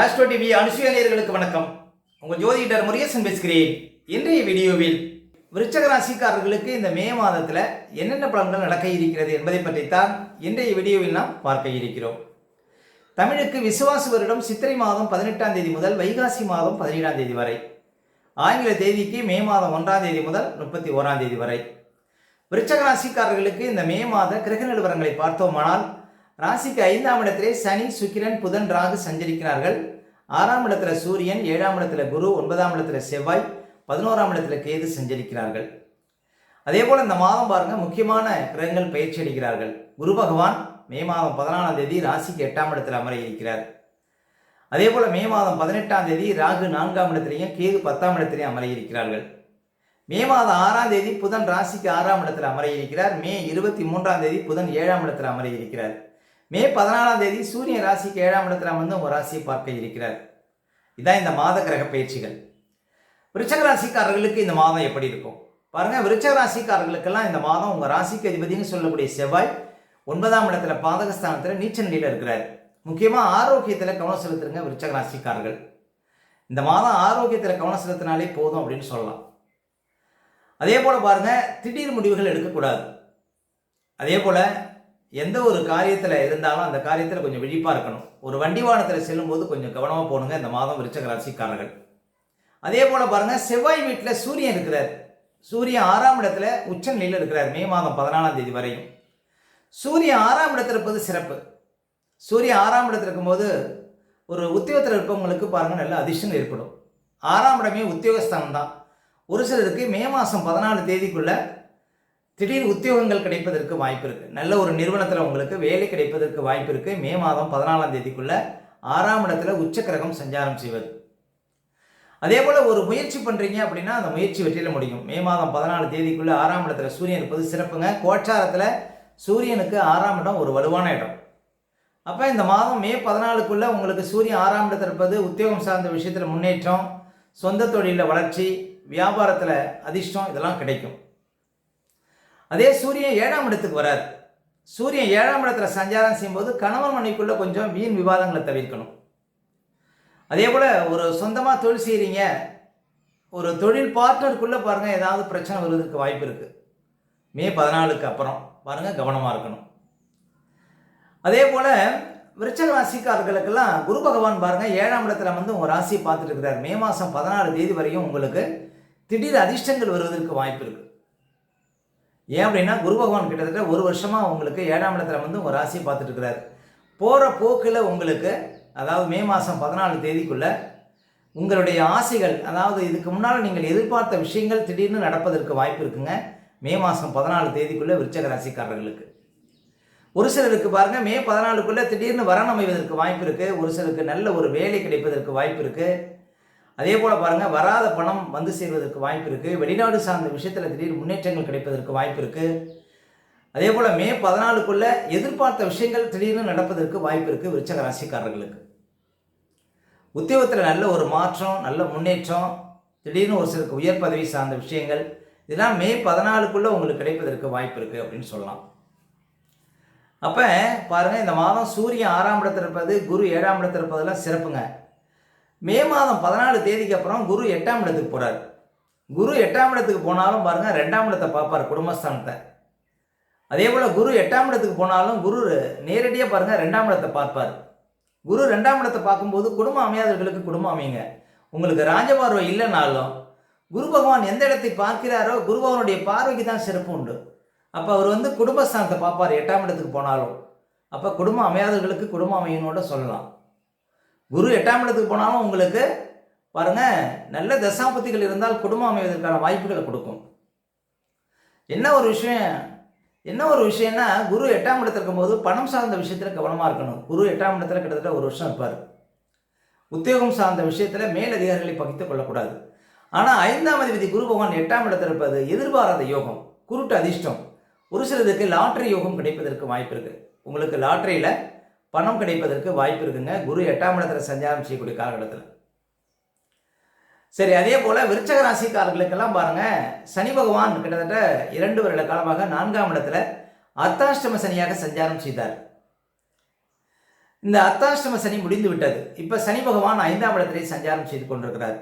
Astro TV அனுசுயநேயர்களுக்கு வணக்கம். உங்கள் ஜோதிடர் முருகேசன் பேசுகிறேன். இன்றைய வீடியோவில் விருச்சக ராசிக்காரர்களுக்கு இந்த மே மாதத்தில் என்னென்ன பலன்கள் நடக்க இருக்கிறது என்பதை பற்றித்தான் இன்றைய வீடியோவில் நாம் பார்க்க இருக்கிறோம். தமிழுக்கு விசுவாச வருடம் சித்திரை மாதம் பதினெட்டாம் தேதி முதல் வைகாசி மாதம் பதினேழாம் தேதி வரை. ஆங்கில தேதிக்கு மே மாதம் ஒன்றாம் தேதி முதல் முப்பத்தி ஓராம் தேதி வரை. விருச்சக ராசிக்காரர்களுக்கு இந்த மே மாத கிரக நிலவரங்களை பார்த்தோமானால் ராசிக்கு ஐந்தாம் இடத்திலே சனி சுக்கிரன் புதன் ராகு சஞ்சரிக்கிறார்கள். ஆறாம் இடத்துல சூரியன் ஏழாம் இடத்துல குரு ஒன்பதாம் இடத்துல செவ்வாய் பதினோராம் இடத்துல கேது சஞ்சரிக்கிறார்கள். அதே போல் இந்த மாதம் பாருங்கள் முக்கியமான கிரகங்கள் பயிற்சி அளிக்கிறார்கள். குரு பகவான் மே மாதம் பதினாலாம் தேதி ராசிக்கு எட்டாம் இடத்தில் அமர இருக்கிறார். அதே போல் மே மாதம் பதினெட்டாம் தேதி ராகு நான்காம் இடத்திலையும் கேது பத்தாம் இடத்திலையும் அமர இருக்கிறார்கள். மே மாதம் ஆறாம் தேதி புதன் ராசிக்கு ஆறாம் இடத்தில் அமர இருக்கிறார். மே இருபத்தி மூன்றாம் தேதி புதன் ஏழாம் இடத்தில் அமர இருக்கிறார். மே பதினாலாம் தேதி சூரிய ராசிக்கு ஏழாம் இடத்துல வந்து உங்கள் ராசியை பார்க்க இருக்கிறார். இதான் இந்த மாத கிரக பயிற்சிகள். விருச்சக ராசிக்காரர்களுக்கு இந்த மாதம் எப்படி இருக்கும்? பாருங்க விருச்சக ராசிக்காரர்களுக்கெல்லாம் இந்த மாதம் உங்கள் ராசிக்கு அதிபதினு சொல்லக்கூடிய செவ்வாய் ஒன்பதாம் இடத்துல பாதகஸ்தானத்தில் நீச்ச நிலையில் இருக்கிறார். முக்கியமாக ஆரோக்கியத்தில் கவனம் செலுத்துருங்க விருச்சக ராசிக்காரர்கள். இந்த மாதம் ஆரோக்கியத்தில் கவனம் செலுத்தினாலே போதும் அப்படின்னு சொல்லலாம். அதே போல் பாருங்கள் திடீர் முடிவுகள் எடுக்கக்கூடாது. அதே போல் எந்த ஒரு காரியத்தில் இருந்தாலும் அந்த காரியத்தில் கொஞ்சம் விழிப்பாக இருக்கணும். ஒரு வண்டி வாகனத்தில் செல்லும்போது கொஞ்சம் கவனமாக போகணுங்க இந்த மாதம் விருச்சக ராசிக்காரர்கள். அதே போல் பாருங்கள் செவ்வாய் வீட்டில் சூரியன் இருக்கிறார். சூரியன் ஆறாம் இடத்துல உச்ச நிலையில் இருக்கிறார். மே மாதம் பதினாலாம் தேதி வரையும். சூரியன் ஆறாம் இடத்துல இருப்பது சிறப்பு. சூரியன் ஆறாம் இடத்துல இருக்கும்போது ஒரு உத்தியோகத்தில் இருப்பவங்களுக்கு பாருங்கள் நல்ல அதிர்ஷ்டம் ஏற்படும். ஆறாம் இடமே உத்தியோகஸ்தானம் தான். ஒரு சிலருக்கு மே மாதம் பதினாலு தேதிக்குள்ளே திடீர் உத்தியோகங்கள் கிடைப்பதற்கு வாய்ப்பு இருக்குது நல்ல ஒரு நிறுவனத்தில் உங்களுக்கு வேலை கிடைப்பதற்கு வாய்ப்பு இருக்குது மே மாதம் பதினாலாம் தேதிக்குள்ள ஆறாம் இடத்துல உச்சக்கிரகம் சஞ்சாரம் செய்வது. அதே போல் ஒரு முயற்சி பண்ணுறீங்க அப்படின்னா அந்த முயற்சி வெற்றியில் முடியும். மே மாதம் பதினாலு தேதிக்குள்ள ஆறாம் இடத்துல சூரியன் இருப்பது சிறப்புங்க. கோச்சாரத்தில் சூரியனுக்கு ஆறாம் இடம் ஒரு வலுவான இடம். அப்போ இந்த மாதம் மே பதினாலுக்குள்ளே உங்களுக்கு சூரியன் ஆறாம் இடத்துல இருப்பது உத்தியோகம் சார்ந்த விஷயத்தில் முன்னேற்றம் சொந்த தொழிலில் வளர்ச்சி வியாபாரத்தில் அதிர்ஷ்டம் இதெல்லாம் கிடைக்கும். அதே சூரியன் ஏழாம் இடத்துக்கு வரார் சூரியன் ஏழாம் இடத்துல சஞ்சாரம் செய்யும்போது கணவன் மனைக்குள்ளே கொஞ்சம் வீண் விவாதங்களை தவிர்க்கணும். அதே போல் ஒரு சொந்தமாக தொழில் செய்கிறீங்க ஒரு தொழில் பார்ட்னருக்குள்ளே பாருங்கள் ஏதாவது பிரச்சனை வருவதற்கு வாய்ப்பு இருக்குது மே பதினாலுக்கு அப்புறம் பாருங்கள் கவனமாக இருக்கணும். அதே போல் விருச்சக ராசிக்காரர்களுக்கெல்லாம் குரு பகவான் பாருங்கள் ஏழாம் இடத்துல வந்து உங்கள் ராசியை பார்த்துட்டு இருக்கிறார். மே மாதம் பதினாறு தேதி வரையும் உங்களுக்கு திடீர் அதிர்ஷ்டங்கள் வருவதற்கு வாய்ப்பு இருக்குது ஏன் அப்படின்னா குரு பகவான் கிட்டத்தட்ட ஒரு வருஷமாக உங்களுக்கு ஏழாம் இடத்துல வந்து உங்கள் ராசியை பார்த்துட்டு போகிற போக்கில் உங்களுக்கு அதாவது மே மாதம் பதினாலு தேதிக்குள்ளே உங்களுடைய ஆசைகள் அதாவது இதுக்கு முன்னால் நீங்கள் எதிர்பார்த்த விஷயங்கள் திடீர்னு நடப்பதற்கு வாய்ப்பு இருக்குங்க. மே மாதம் பதினாலு தேதிக்குள்ளே விருச்சக ராசிக்காரர்களுக்கு. ஒரு சிலருக்கு பாருங்கள் மே பதினாலுக்குள்ளே திடீர்னு வரன் அமைவதற்கு வாய்ப்பு இருக்குது ஒரு சிலருக்கு நல்ல ஒரு வேலை கிடைப்பதற்கு வாய்ப்பு இருக்குது அதே போல் பாருங்கள் வராத பணம் வந்து சேர்வதற்கு வாய்ப்பு இருக்குது வெளிநாடு சார்ந்த விஷயத்தில் திடீர் முன்னேற்றங்கள் கிடைப்பதற்கு வாய்ப்பு இருக்குது அதே போல் மே பதினாலுக்குள்ளே எதிர்பார்த்த விஷயங்கள் திடீர்னு நடப்பதற்கு வாய்ப்பு இருக்குது விருச்சக ராசிக்காரர்களுக்கு. உத்தியோகத்தில் நல்ல ஒரு மாற்றம் நல்ல முன்னேற்றம் திடீர்னு ஒரு சிலருக்கு உயர் பதவி சார்ந்த விஷயங்கள் இதெல்லாம் மே பதினாலுக்குள்ளே உங்களுக்கு கிடைப்பதற்கு வாய்ப்பு இருக்குது அப்படின்னு சொல்லலாம். அப்போ பாருங்கள் இந்த மாதம் சூரியன் ஆறாம் இடத்துல இருப்பது குரு ஏழாம் இடத்துல இருப்பதெல்லாம் சிறப்புங்க. மே மாதம் பதினாலு தேதிக்கு அப்புறம் குரு எட்டாம் இடத்துக்கு போகிறார் குரு எட்டாம் இடத்துக்கு போனாலும் பாருங்கள் ரெண்டாம் இடத்தை பார்ப்பார் குடும்பஸ்தானத்தை. அதே போல் குரு எட்டாம் இடத்துக்கு போனாலும் குரு நேரடியாக பாருங்கள் ரெண்டாம் இடத்தை பார்ப்பார். குரு ரெண்டாம் இடத்தை பார்க்கும்போது குடும்பம் அமையாதவர்களுக்கு குடும்பம் அமையுங்க. உங்களுக்கு ராஜபார்வை இல்லைனாலும் குரு பகவான் எந்த இடத்தை பார்க்கிறாரோ குரு பகவானுடைய பார்வைக்கு தான் சிறப்பு உண்டு. அப்போ அவர் வந்து குடும்பஸ்தானத்தை பார்ப்பார் எட்டாம் இடத்துக்கு போனாலும். அப்போ குடும்பம் அமையாதவர்களுக்கு குடும்பம் அமையனோட சொல்லலாம். குரு எட்டாம் இடத்துக்கு போனாலும் உங்களுக்கு பாருங்கள் நல்ல தசாபத்திகள் இருந்தால் குடும்பம் அமைவதற்கான வாய்ப்புகளை கொடுக்கும். என்ன ஒரு விஷயம் என்ன ஒரு விஷயம்னா குரு எட்டாம் இடத்துல இருக்கும்போது பணம் சார்ந்த விஷயத்தில் கவனமாக இருக்கணும். குரு எட்டாம் இடத்துல கிட்டத்தட்ட ஒரு வருஷம் இருப்பார். உத்தியோகம் சார்ந்த விஷயத்தில் மேலதிகாரிகளை பகித்து கொள்ளக்கூடாது. ஆனால் ஐந்தாம் அதிபதி குரு பகவான் எட்டாம் இடத்தில் இருப்பது எதிர்பாராத யோகம் குருட்டு அதிர்ஷ்டம். ஒரு சிலருக்கு லாட்ரி யோகம் கிடைப்பதற்கு வாய்ப்பு இருக்குது உங்களுக்கு லாட்ரியில் பணம் கிடைப்பதற்கு வாய்ப்பு இருக்குங்க. குரு எட்டாம் இடத்துல சஞ்சாரம் செய்யக்கூடிய காலகட்டத்தில். சரி அதே போல் விருச்சக ராசிக்காரர்களுக்கெல்லாம் பாருங்கள் சனி பகவான் கிட்டத்தட்ட இரண்டு வருட காலமாக நான்காம் இடத்துல அர்த்தாஷ்டம சனியாக சஞ்சாரம் செய்தார். இந்த அர்த்தாஷ்டம சனி முடிந்து விட்டது. இப்போ சனி பகவான் ஐந்தாம் இடத்திலே சஞ்சாரம் செய்து கொண்டிருக்கிறார்.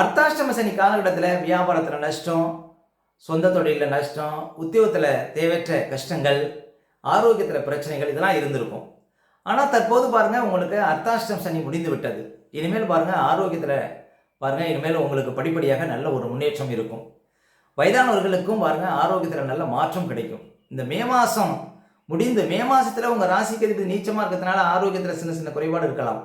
அர்த்தாஷ்டம சனி காலகட்டத்தில் வியாபாரத்தில் நஷ்டம் சொந்த தொழிலில் நஷ்டம் உத்தியோகத்தில் தேவையற்ற கஷ்டங்கள் ஆரோக்கியத்தில் பிரச்சனைகள் இதெல்லாம் இருந்திருக்கும். ஆனால் தற்போது பாருங்கள் உங்களுக்கு அர்த்தாஷ்டம் சனி முடிந்து விட்டது இனிமேல் பாருங்கள் ஆரோக்கியத்தில் பாருங்கள் இனிமேல் உங்களுக்கு படிப்படியாக நல்ல ஒரு முன்னேற்றம் இருக்கும். வயதானவர்களுக்கும் பாருங்கள் ஆரோக்கியத்தில் நல்ல மாற்றம் கிடைக்கும். இந்த மே மாதம் முடிந்து மே மாதத்தில் உங்கள் ராசிக்கு அதிபதி நீச்சமாக இருக்கிறதுனால ஆரோக்கியத்தில் சின்ன சின்ன குறைபாடு இருக்கலாம்.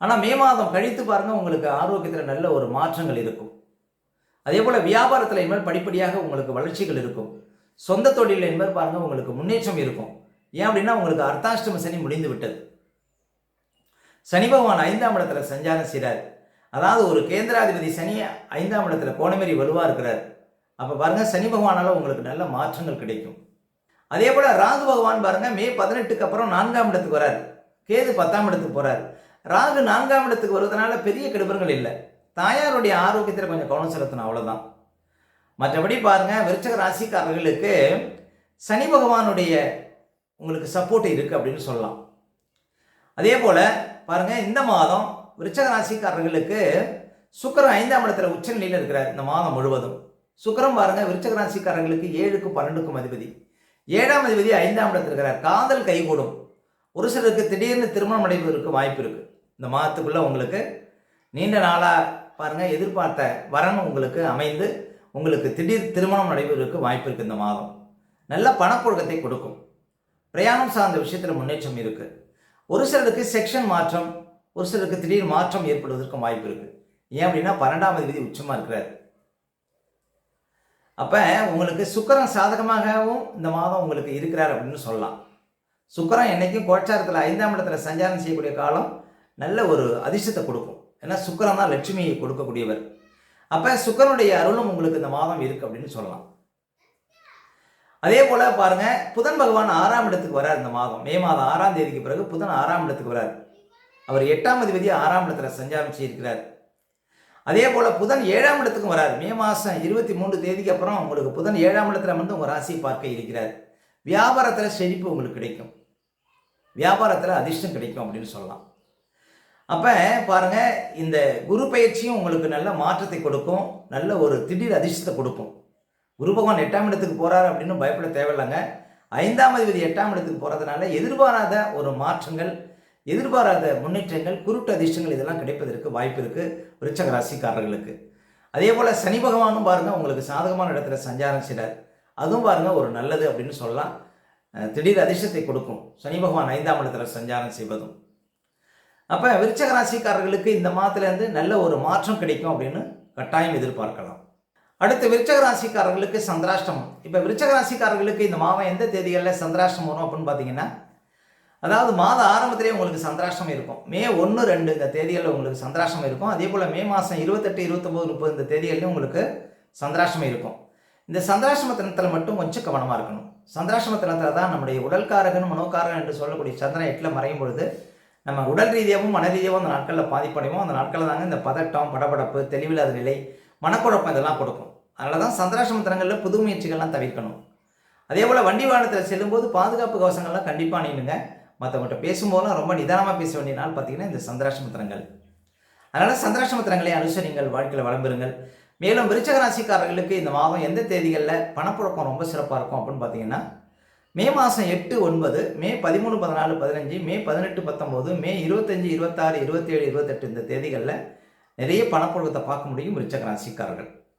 ஆனால் மே மாதம் கழித்து பாருங்கள் உங்களுக்கு ஆரோக்கியத்தில் நல்ல ஒரு மாற்றங்கள் இருக்கும். அதே போல் வியாபாரத்தில் இனிமேல் படிப்படியாக உங்களுக்கு வளர்ச்சிகள் இருக்கும். சொந்த தொழிலில் என்பது பாருங்கள் உங்களுக்கு முன்னேற்றம் இருக்கும். ஏன் அப்படின்னா உங்களுக்கு அர்த்தாஷ்டம சனி முடிந்து விட்டது. சனி பகவான் ஐந்தாம் இடத்துல சஞ்சாரம் செய்கிறார் அதாவது ஒரு கேந்திராதிபதி சனி ஐந்தாம் இடத்துல கோணமேறி வலுவாக இருக்கிறார். அப்போ பாருங்கள் சனி பகவானால் உங்களுக்கு நல்ல மாற்றங்கள் கிடைக்கும். அதே போல் ராகு பகவான் பாருங்கள் மே பதினெட்டுக்கு அப்புறம் நான்காம் இடத்துக்கு வரார். கேது பத்தாம் இடத்துக்கு போகிறார் ராகு நான்காம் இடத்துக்கு வருவதனால பெரிய கெடுபங்கள் இல்லை. தாயாருடைய ஆரோக்கியத்தில் கொஞ்சம் கவனம் செலுத்தணும் அவ்வளோதான் மற்றபடி பாருங்கள் விருச்சக ராசிக்காரர்களுக்கு சனி பகவானுடைய உங்களுக்கு சப்போர்ட் இருக்குது அப்படின்னு சொல்லலாம். அதே போல் பாருங்கள் இந்த மாதம் விருச்சக ராசிக்காரர்களுக்கு சுக்கரம் ஐந்தாம் இடத்துல உச்சநிலையில் இருக்கிறார் இந்த மாதம் முழுவதும். சுக்கரம் பாருங்கள் விருச்சக ராசிக்காரர்களுக்கு ஏழுக்கும் பன்னெண்டுக்கும் அதிபதி. ஏழாம் அதிபதி ஐந்தாம் இடத்துல இருக்கிறார். காதல் கைகூடும். ஒரு சிலருக்கு திடீர்னு திருமணம் அடைவதற்கு வாய்ப்பு இருக்குது இந்த மாதத்துக்குள்ளே உங்களுக்கு நீண்ட நாளாக பாருங்கள் எதிர்பார்த்த வரன் உங்களுக்கு அமைந்து உங்களுக்கு திடீர் திருமணம் நடைபெறுவதற்கு வாய்ப்பு இருக்குது இந்த மாதம். நல்ல பணப்புழக்கத்தை கொடுக்கும். பிரயாணம் சார்ந்த விஷயத்தில் முன்னேற்றம் இருக்குது ஒரு சிலருக்கு செக்ஷன் மாற்றம் ஒரு சிலருக்கு திடீர் மாற்றம் ஏற்படுவதற்கும் வாய்ப்பு இருக்குது ஏன் அப்படின்னா பன்னெண்டாம் விதி உச்சமாக இருக்கிறார். அப்போ உங்களுக்கு சுக்கரன் சாதகமாகவும் இந்த மாதம் உங்களுக்கு இருக்கிறார் அப்படின்னு சொல்லலாம். சுக்கரன் என்றைக்கும் கோச்சாரத்தில் ஐந்தாம் இடத்துல சஞ்சாரம் செய்யக்கூடிய காலம் நல்ல ஒரு அதிர்ஷ்டத்தை கொடுக்கும். ஏன்னா சுக்கரன் தான் லட்சுமியை கொடுக்கக்கூடியவர். அப்போ சுக்கரனுடைய அருளும் உங்களுக்கு இந்த மாதம் இருக்குது அப்படின்னு சொல்லலாம். அதே போல் பாருங்கள் புதன் பகவான் ஆறாம் இடத்துக்கு வரார் இந்த மாதம். மே மாதம் ஆறாம் தேதிக்கு பிறகு புதன் ஆறாம் இடத்துக்கு வரார். அவர் எட்டாம் அதிபதி ஆறாம் இடத்துல சஞ்சாரம் இருக்கிறார் அதே போல் புதன் ஏழாம் இடத்துக்கும் வரார். மே மாதம் இருபத்தி மூன்று தேதிக்கு அப்புறம் உங்களுக்கு புதன் ஏழாம் இடத்துல வந்து உங்கள் ராசி பார்க்க இருக்கிறார். வியாபாரத்தில் செழிப்பு உங்களுக்கு கிடைக்கும். வியாபாரத்தில் அதிர்ஷ்டம் கிடைக்கும் அப்படின்னு சொல்லலாம். அப்போ பாருங்கள் இந்த குரு பயிற்சியும் உங்களுக்கு நல்ல மாற்றத்தை கொடுக்கும். நல்ல ஒரு திடீர் அதிர்ஷ்டத்தை கொடுக்கும். குரு பகவான் எட்டாம் இடத்துக்கு போகிறார் அப்படின்னு பயப்பட தேவையில்லைங்க. ஐந்தாம் அதிபதி எட்டாம் இடத்துக்கு போகிறதுனால எதிர்பாராத ஒரு மாற்றங்கள் எதிர்பாராத முன்னேற்றங்கள் குருட்டு அதிர்ஷ்டங்கள் இதெல்லாம் கிடைப்பதற்கு வாய்ப்பு இருக்குது விருச்சக ராசிக்காரர்களுக்கு. அதே போல் சனி பகவானும் பாருங்கள் உங்களுக்கு சாதகமான இடத்துல சஞ்சாரம் செய்கிறார் அதுவும் பாருங்கள் ஒரு நல்லது அப்படின்னு சொல்லலாம். திடீர் அதிர்ஷ்டத்தை கொடுக்கும். சனி பகவான் ஐந்தாம் இடத்துல சஞ்சாரம் செய்வதும். அப்போ விருச்சக ராசிக்காரர்களுக்கு இந்த மாதத்துலேருந்து நல்ல ஒரு மாற்றம் கிடைக்கும் அப்படின்னு கட்டாயம் எதிர்பார்க்கலாம். அடுத்து விருச்சக ராசிக்காரர்களுக்கு சந்திராஷ்டமம். இப்போ விருச்சக ராசிக்காரர்களுக்கு இந்த மாதம் எந்த தேதிகளில் சந்திராஷ்டம் வரும் அப்படின்னு பார்த்தீங்கன்னா அதாவது மாத ஆரம்பத்திலே உங்களுக்கு சந்திராஷ்டம் இருக்கும். மே ஒன்று ரெண்டு இந்த தேதிகளில் உங்களுக்கு சந்திராஷ்டம் இருக்கும். அதே போல் மே மாதம் இருபத்தெட்டு இருபத்தொம்போது முப்பது இந்த தேதிகள்லையும் உங்களுக்கு சந்திராஷ்டம் இருக்கும். இந்த சந்திராஷ்டம தினத்தில் மட்டும் கொஞ்சம் கவனமாக இருக்கணும். சந்திராஷ்டம தினத்தில் தான் நம்முடைய உடல்காரகன் மனோக்காரகன் என்று சொல்லக்கூடிய சந்திரன் எட்டில் மறையும் பொழுது நம்ம உடல் ரீதியாகவும் மன ரீதியாகவும் அந்த நாட்களில் பாதிப்படையும் அந்த நாட்களில் தாங்க இந்த பதட்டம் படபடப்பு தெளிவில்லாத நிலை மனக்குழப்பம் இதெல்லாம் கொடுக்கும். அதனால தான் சந்திராசிரம தினங்களில் புது முயற்சிகள்லாம் தவிர்க்கணும். அதே போல் வண்டி வாகனத்தில் செல்லும்போது பாதுகாப்பு கவசங்கள்லாம் கண்டிப்பாக அணியணுங்க. மற்றவங்கள்ட்ட பேசும்போதெல்லாம் ரொம்ப நிதானமாக பேச வேண்டிய நாள் பார்த்தீங்கன்னா இந்த சந்திராசிரமத்திரங்கள் அதனால் சந்திராசிரமத்திரங்களை அனுசரிங்கள் வாழ்க்கையில் வளம்பெறுங்கள். மேலும் விருச்சக ராசிக்காரர்களுக்கு இந்த மாதம் எந்த தேதிகளில் பணப்புழக்கம் ரொம்ப சிறப்பாக இருக்கும் அப்படின்னு பார்த்தீங்கன்னா மே மாதம் எட்டு ஒன்பது மே பதிமூணு பதினாலு பதினஞ்சு மே பதினெட்டு பத்தொம்போது மே இருபத்தஞ்சி இருபத்தாறு இருபத்தேழு இருபத்தெட்டு இந்த தேதிகளில் நிறைய பணப்புழக்கத்தை பார்க்க முடியும் விருச்சக ராசிக்காரர்கள்